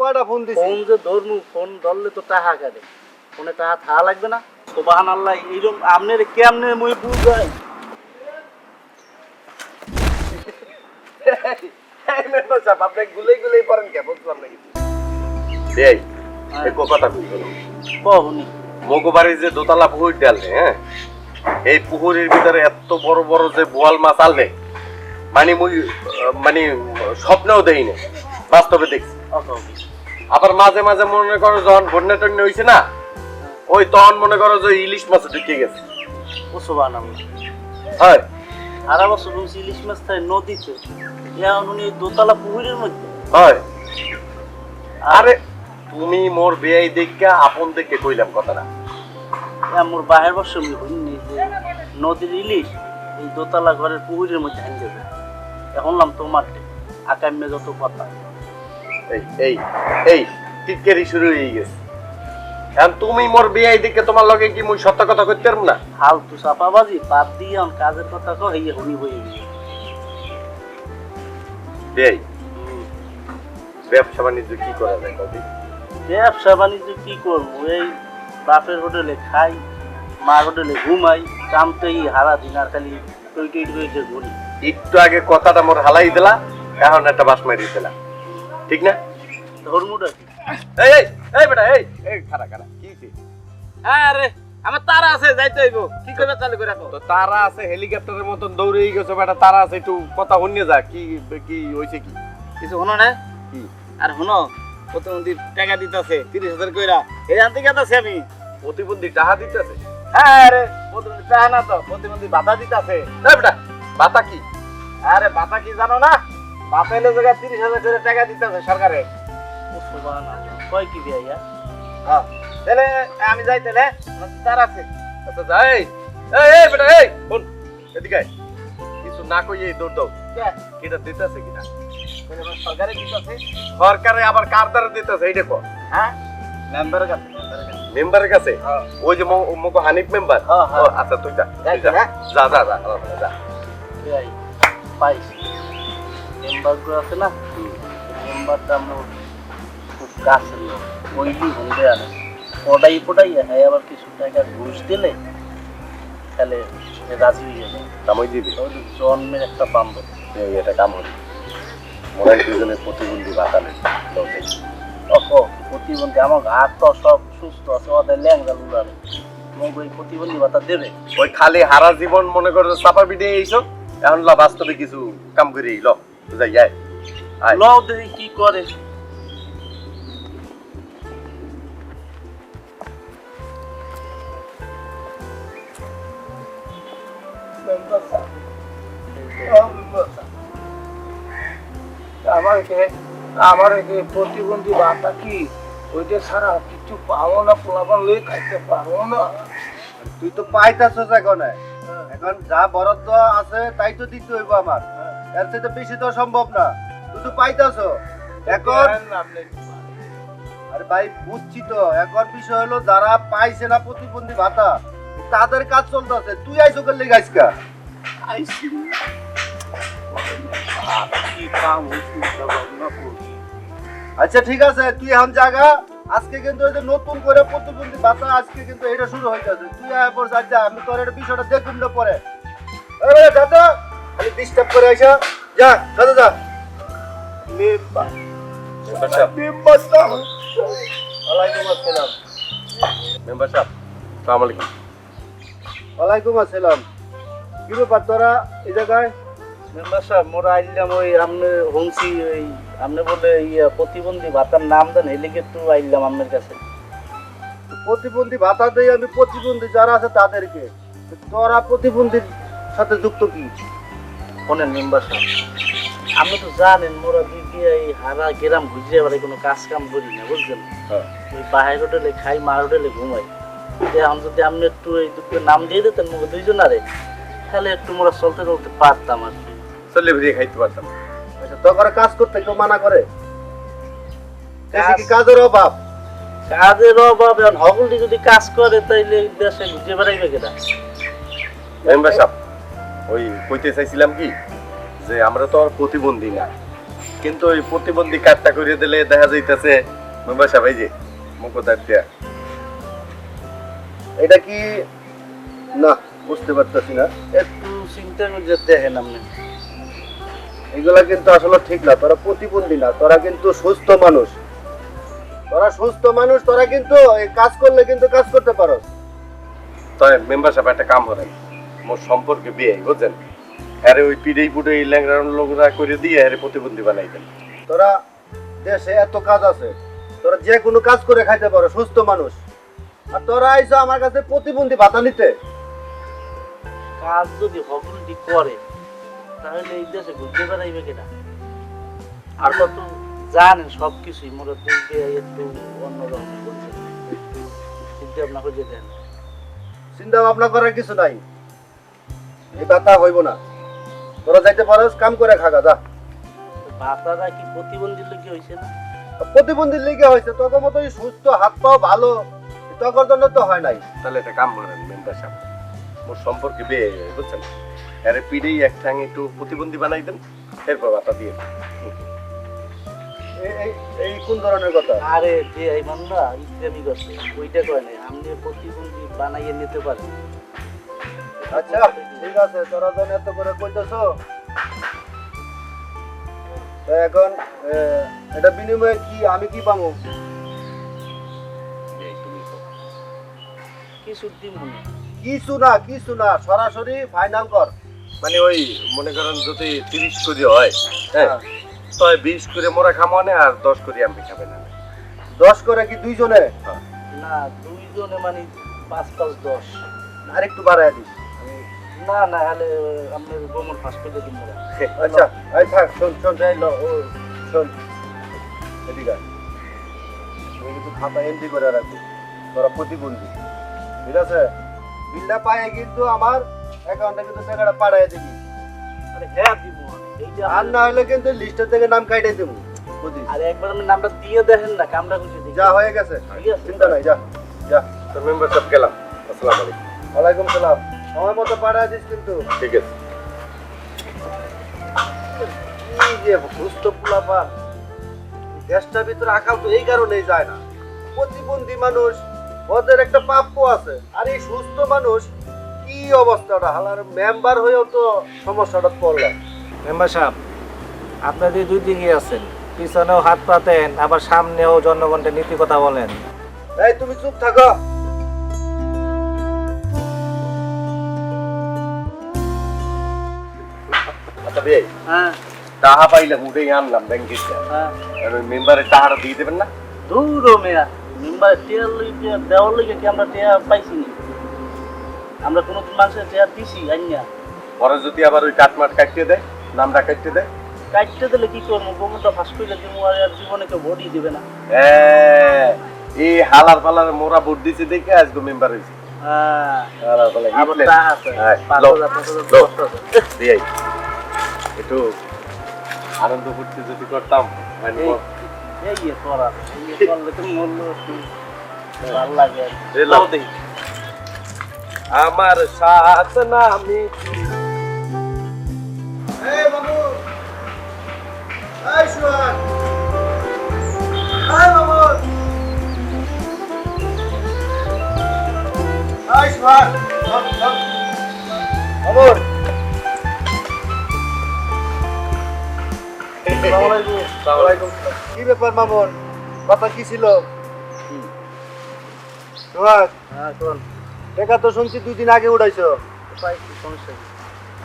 কয়টা ফোন দিছি? ফোন যে ধরমু ফোন ধরলে তো টাকা কাটে ফোনে টাকা থাকা লাগবে না। সোবাহান আল্লাহ এইরকম আপনার কেমনে মই বুঝাই? এই মেম্বার সাহেব আপনি গুলেই গুলেই পড়েন কে? বুঝলাম না কিছু এই এই কথা বুঝলো কহনি। মগবাড়ির যে দোতলা পুকুর ডালে হ্যাঁ? এই পুকুরের ভিতরে এত বড় বড় যে বোয়াল মাছ আনলে মানে মুই মানে স্বপ্নেও দেই না বাস্তবে দেখছি। আবার মাঝে মাঝে মনে করো যখন বন্যা টন্যা হয়েছে না ওই তখন মনে করো যে ইলিশ মাছ ঢুকে গেছে। ও সোবাহান হয়। সারা বছর রুচি ইলিশ মাছ থাকে নদীতে এখন উনি দোতলা পুকুরের মধ্যে। হয়। আরে তুমি মোর বেয়াই দেখে আপন দেখে কইলাম কথাটা আমার বাহের বর্ষ আমি হইনি যে নদীর ইলিশ এই দোতলা ঘরের পুকুরের মধ্যে যাবে এখন নাম তোমার আকামে যত কথা এই এই এই টিটকারি শুরু হয়ে গেছে। এখন তুমি মোর বেয়াই দেখে তোমার লগে কি মুই সত্য কথা কইতে পারব না? ফালতু চাপাবাজি বাদ দিয়ে এখন কাজের কথা কো হইয়া হুনি বই গিয়ে ব্যবসা বাণিজ্য কি করা যায় কবি ব্যবসা বাণিজ্য কি করব? এই বাপের হোটেলে খাই মার হোটেলে ঘুমাই কামতেই হারা দিন আর খালি টই টই টই ঘুরি একটু আগে কথাটা মোর হালাই দিলা এখন একটা বাস মারি দিলা। ঠিক না? ধর্মটা কি? এই এই এই বেটা এই। এই খারা খারা কি? আরে আমার তারা আছে যাইতে হইব। কি করবে চালু করে রাখো? তো তারা আছে হেলিকপ্টারের মতন দৌড়ে গেছে বেটা তারা আছে একটু কথা শুনিয়ে যা কি কি হইছে কি? কিছু শোনো না? কি? আর শোনো প্রতিবন্ধী টাকা দিতেছে তিরিশ হাজার কইরা। এই আনতে গেছে আমি? প্রতিবন্ধী টাকা দিতেছে? হ্যাঁ আরে প্রতিমন্ত্রী টাকা না তো প্রতিবন্ধী বাধা দিতেছে। এই বেটা বাতা কি? আরে বাধা কি জানো না? বাপা এলে জায়গায় তিরিশ হাজার করে টাকা দিতেছে সরকারে। কয় কি বিয়া হ্যাঁ তাহলে আমি যাই তাহলে। তার আছে। আচ্ছা যাই এই এই বেটা এই শোন এদিকে। কিছু না কইয়ে দৌড় দাও? কিটা দিতেছে কিনা? সরকারে দিতেছে সরকারে আবার কার দ্বারা দিতেছে এইটা কো হ্যাঁ? মেম্বারের কাছে মেম্বারের কাছে। হ্যাঁ। ওই যে মো- হানিফ মেম্বার? হ্যাঁ, হ্যাঁ। আচ্ছা তুই যা যা। যা যা পাইছি। মেম্বারগুলো আছে না মেম্বারটা আমরা খুব কাছের লোক ওইলি হন্দে আনে পটাই পটাই হ্যাঁ আবার কিছু টাকা ঘুষ দিলে তাহলে রাজি হয়ে যাবে কামই দিবি জন্মের একটা বান্ধব এটা কাম হলি মনে হয় দুজনের প্রতিবন্ধী বাতালে অক প্রতিবন্ধী আমার হাত তো সব সুস্থ আছে ওদের ল্যাংরা লুলারে ওই প্রতিবন্ধী ভাতা দেবে। ওই খালি হারা জীবন মনে করো চাপা পিঠে এইসব এখন বাস্তবে কিছু কাম করি ল যাই আয় আয় লও দেখি কি করে আমাকে আমার কি প্রতিবন্ধী বাতা কি? ওইটা ছাড়া কিছু পাবো না পোলাপান লই খাইতে পারব না। তুই তো পাইতাছস এখন। এখন যা বরাদ্দ আছে তাই তো দিতে হইব আমার। এর থেকে বেশি তো সম্ভব না। তুই তো পাইতাছ। এখন আরে ভাই বুঝছি তো। এখন বিষয় হলো যারা পাইছে না প্রতিবন্ধী ভাতা তাদের কাজ চলতেছে। তুই আইসো করলে গাইসকা আচ্ছা ঠিক আছে। তুই এখন জায়গা আজকে কিন্তু এই যে নতুন করে প্রতিবন্ধী ভাতা আজকে কিন্তু এটা শুরু হইতাছে। তুই আয় পর যা আমি তোর এটা বিষয়টা দেখুন না পরে। এবারে দাদা! খালি ডিস্টার্ব করে আইসা যা দাদা যা। মেম্বার। মেম্বার সাহেব। ওয়ালাইকুম আসসালাম। মেম্বার সাহেব আসসালামু আলাইকুম। ওয়ালাইকুম আসসালাম। কি ব্যাপার তোরা এই জায়গায়? মেম্বার সাহেব মোরা আইলাম ওই হংসি ওই বলে ইয়া প্রতিবন্ধী ভাতার নাম দেন এলিগে একটু আইলাম আপনার কাছে। প্রতিবন্ধী ভাতা দেই আমি প্রতিবন্ধী যারা আছে তাদেরকে। তোরা প্রতিবন্ধীর সাথে যুক্ত কি? শোনেন মেম্বার আপনি তো জানেন মোরা দিদি এই হারা গ্রাম ঘুরে এবারে কোনো কাজ কাম করি না বুঝলেন হ্যাঁ। ওই বাহির হোটেলে খাই মার হোটেলে ঘুমাই। এখন যদি আপনি একটু এই দুটো নাম দিয়ে দিতেন মুখে দুইজনারে তাহলে একটু মোরা চলতে চলতে পারতাম আর কি। চলে বেরিয়ে খাইতে পারতাম। আচ্ছা তো করে কাজ করতে কেউ মানা করে? কাজের অভাব? কাজের অভাব এখন হগলটি যদি কাজ করে তাইলে দেশে ঘুরে বেড়াইবে কেনা মেম্বার সাহেব ওই কইতে চাইছিলাম কি, যে আমরা তো আর প্রতিবন্ধী না। কিন্তু ওই প্রতিবন্ধী কার্ডটা করে দিলে দেখা যাইতেছে মেম্বার সাহেব যে মুখোদার দেয়া এটা কি? না, বুঝতে পারতেছি না। একটু চিন্তা করে দেখেন আপনি। এগুলা কিন্তু আসলে ঠিক না, তোরা প্রতিবন্ধী না, তোরা কিন্তু সুস্থ মানুষ। তোরা সুস্থ মানুষ, তোরা কিন্তু কাজ করলে কিন্তু কাজ করতে পারো তাই, মেম্বার সাহেব একটা কাম করেন। মোর সম্পর্কে বিয়ে বুঝছেন? আরে ওই পিড়েই পুড়ে এই ল্যাংড়ার লোকরা করে দিয়ে আরে প্রতিবন্ধী বানাই দেন। তোরা দেশে এত কাজ আছে তোরা যে কোনো কাজ করে খাইতে পারো সুস্থ মানুষ। আর তোরা আইসো আমার কাছে প্রতিবন্ধী ভাতা নিতে। কাজ যদি হবলটি করে তাহলে এই দেশে ঘুরতে বেড়াইবে কেনা? আর কত জানেন সব কিছুই মোরা দিকে একটু অন্যরকম করছে চিন্তা ভাবনা করে দেন। চিন্তা ভাবনা করার কিছু নাই। এই ভাতা হইব না। তোরা যাইতে পারোস কাম করে খাগা যা। ভাতাটা কি প্রতিবন্ধী লোক হয়েছে না? প্রতিবন্ধীর লিগে হয়েছে তোর মতো সুস্থ হাত পাও ভালো তোর জন্য তো হয় নাই। তাহলে একটা কাম করেন মেম্বার সাহেব মোর সম্পর্কে বিয়ে বুঝছেন? আরে পিড়েই এক ঠ্যাং একটু প্রতিবন্ধী বানাই দেন এরপর বাতা দিয়ে। এই- কোন ধরনের কথা? আরে যে এই মান্না ইসলামিক আছে ওইটা কয় নাই আপনি প্রতিবন্ধী বানাইয়ে নিতে পারেন। আচ্ছা। ঠিক আছে তোরা যখন এত করে কইতেছ। এখন এটা বিনিময়ে কি আমি কি পাবো কিছু না কিছু না সরাসরি ফাইনাল কর। মানে ওই মনে করেন যদি তিরিশ করে হয় হ্যাঁ তো বিশ করে মোরা খামানে আর দশ করে আমি খাবে না। দশ করে কি দুইজনে? না দুইজনে মানে পাঁচ পাঁচ দশ। আর একটু বাড়ায় দিস। না না হলে আপনার গোমর ফাঁস করে দিন আচ্ছা এই থাক শোন শোন এই ল, ও শোন। এদিকে। তুই কিন্তু খাতা এন্ট্রি করে রাখবি। তোরা প্রতিবন্ধী। ঠিক আছে? বিলটা পায়ে কিন্তু আমার অ্যাকাউন্টে কিন্তু টাকাটা পাঠায় দিবি। আরে হ্যাঁ দিব আর না হলে কিন্তু লিস্টের থেকে নাম কাইটে দেবো। বুঝিস? আরে একবার আপনি নামটা দিয়ে দেখেন না কামটা খুশি যা হয়ে গেছে। চিন্তা নাই যা যা। তো মেম্বার সাহেব গেলাম। আসসালামু আলাইকুম। ওয়ালাইকুম সালাম। সময় মতো পাঠায় দিস কিন্তু। ঠিক আছে। কি যে সুস্থ পোলাপান। দেশটার ভিতরে আকাল তো এই কারণেই যায় না। প্রতিবন্ধী মানুষ ওদের একটা প্রাপ্য আছে। আর এই সুস্থ মানুষ কি অবস্থাটা হালার মেম্বার হয়েও তো সমস্যাটা পড়লেন মেম্বার সাহেব আপনাদের দুই দিকে আছেন পিছনেও হাত পাতেন আবার সামনেও জনগণকে নীতি কথা বলেন। এই তুমি চুপ থাকো। আচ্ছা ভাই হ্যাঁ পাইলাম উঠেই আনলাম ব্যাংকে হ্যাঁ। আর ওই মেম্বারের টাকাটা দিয়ে দেবেন না? দূর মেয়া মেম্বার টেয়ার দেওয়ার কি আমরা পাইছি নি? আমরা কোনো মানুষের দিছি আইনা। পরে যদি আবার ওই কাটমাট কাটতে দেয় নামটা কাটতে দেয়? কাটতে দিলে কি করব? ফাঁস করে দিব আর জীবনে কেউ ভোটই দিবে না। হ্যাঁ, এই হালার পালার মোরা ভোট দিছে দেখে আজকে মেম্বার হয়েছে। হ্যাঁ। হালার পালা আছে। একটু আনন্দ করতে যদি করতাম মানে এই- এই ইয়ে করা ইয়ে করলে তো মূল্য ভালো লাগে। আর কি। এ লাও দেই। আমার সাথ নামি। এই বাবু। এই সুহান এই বাবু। এই সুহান কি ব্যাপার মামুন? কথা কি ছিল? হ্যাঁ টাকা তো শুনছি দুই দিন আগে উঠাইছো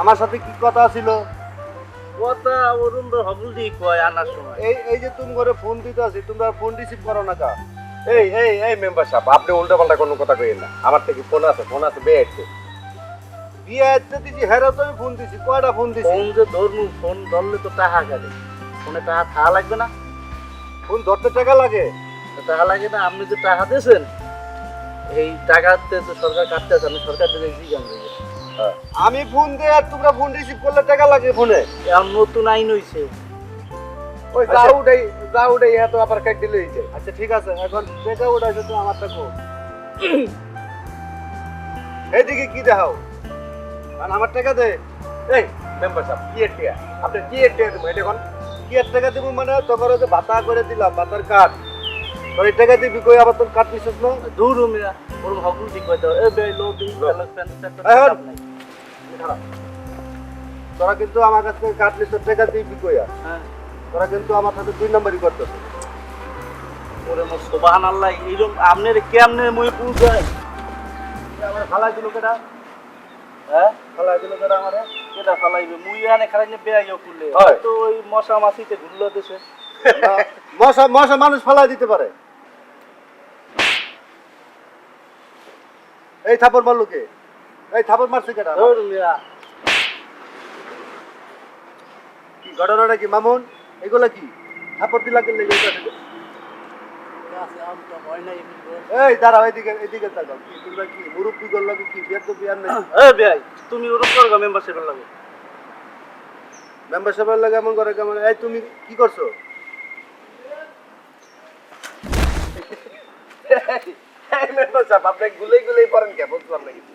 আমার সাথে কি কথা ছিল? কথা অরুণ হবুল দিয়ে কয় আনার সময়। এই এই যে তুমি করে ফোন দিতে আছি তোমরা ফোন রিসিভ করো না কা। এই এই এই মেম্বার সাহেব আপনি উল্টা পাল্টা কোনো কথা কইেন না। আমার থেকে ফোন আছে ফোন আছে বে আছে বিয়ে দিছি হেরা তো আমি ফোন দিছি কয়টা ফোন দিছি? ফোন যে ফোন ধরলে তো টাকা কাটে। ফোনে টাকা থাকা লাগবে না। ফোন ধরতে টাকা লাগে? টাকা লাগে না আপনি যে টাকা দিয়েছেন এই টাকাতে তো সরকার কাটতে আছে আমি সরকার থেকে জিজ্ঞান আমি ফোন দিয়ে আর তোমরা ফোন রিসিভ করলে টাকা লাগে ফোনে? এখন নতুন আইন হইছে। ওই আচ্ছা। যা উঠাই যা উঠাই এত আবার কাট দিলে আচ্ছা ঠিক আছে এখন টাকা উঠাইছো তুমি আমারটা কো এইদিকে কি দেখাও? আর আমার টাকা দে। এই মেম্বার সাহেব কি এটিয়া আপনি কি এটিয়া দেবো এটা কোন কি এক টাকা দিব মানে তোর যে ভাতা করে দিলাম ভাতার কাঠ। তোর এই টাকা দিবি কই? আবার তোর কাঠ নিছিস না? দূর মিয়া ওর হকুল ঠিক কইতে এ বে লো। দি কালার প্যান্ট এখন। শার্ট তোরা কিন্তু আমার কাছ থেকে কাঠ নিছিস টাকা দিবি কইয়া হ্যাঁ। তোরা কিন্তু আমার সাথে দুই নম্বরই করতেছ ওরে মোর সুবহানাল্লাহ এইরকম আপনার কেমনে মই বুঝাই? আমার ফালাই দিল কেটা হ্যাঁ? ফালাই দিল কেটা আমারে? কেটা ফালাইবে মুই আনে খারাই নে হয়। তো ওই মশা মাছিতে ঘুরলো দেশে। মশা মশা মানুষ ফালাই দিতে পারে। এই থাপড় মারলো কে? এই থাপড় মারছে কেটা কি ঘটনাটা কি মামুন? এগুলা কি? থাপড় দিলা কে লেগে গেছে কাছে আম তো হয় নাই এই দাঁড়াও এদিকে এদিকে তাকাও। তোমরা কি? মুরব্বি করল কি? কি? বিয়ার তো বিয়ার নেই? এ বেয়াই তুমি ওরকম করগা মেম্বারশিপের লাগে। মেম্বারশিপের লাগে এমন করে কেমন? এই তুমি কি করছ? এই মেম্বার আপনি গুলেই গুলেই পড়েন কে? বুঝলাম না কিছু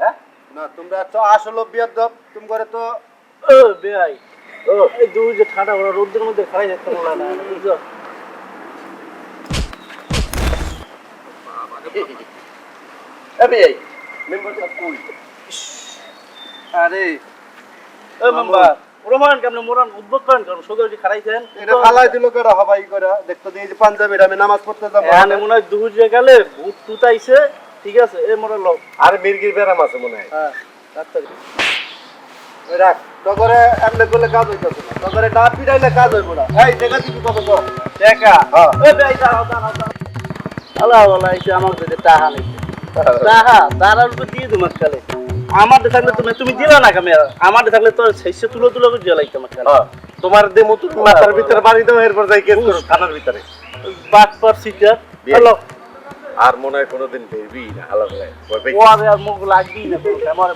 হ্যাঁ? না তোমরা তো আসলে বিয়ার দব তুমি করে তো ও এই দুই যে ঠান্ডা ওরা রোদের মধ্যে থাকতে বলা না বুঝছ? আরে ও মেম্বার রোমান কেমনে মোরান উদ্বোধ করেন কারণ সোজা খারাইছেন এটা ফালাই দিল কেডা হবাই করে দেখতো দিয়ে যে পাঞ্জাবির আমি নামাজ পড়তে যাব এখানে মনে হয় দুহুর যে গেলে ভূত টুতাইছে ঠিক আছে এ মোরা লোক আর মির্গির ব্যারাম আছে মনে হয় হ্যাঁ ডাক্তারি ওই রাখ তগরে এমনি করলে কাজ হইতেছে না তগরে না পিটাইলে কাজ হইব না এই দেখা দিবি কত কম হ্যাঁ। এ বেই দাঁড়াও দাঁড়াও দাঁড়াও আল্লাহ আল্লাহ এসে আমার যদি টাহা নেই। টাহা তারার উপর দিয়ে তোমার কালে আমার থাকলে তুমি তুমি দিলা না কামে। আমার থাকলে তো শেষে তুলো তুলো করে দিয়ে লাগতো আমার কালে হ্যাঁ, তোমার দে মতো মাথার ভিতরে বাড়ি দাও এরপর যাই কেস করো থানার ভিতরে। But per hello. আর মনে হয় কোনোদিন বেবি না পাই ও আর আর মুখ লাগবেই না আমার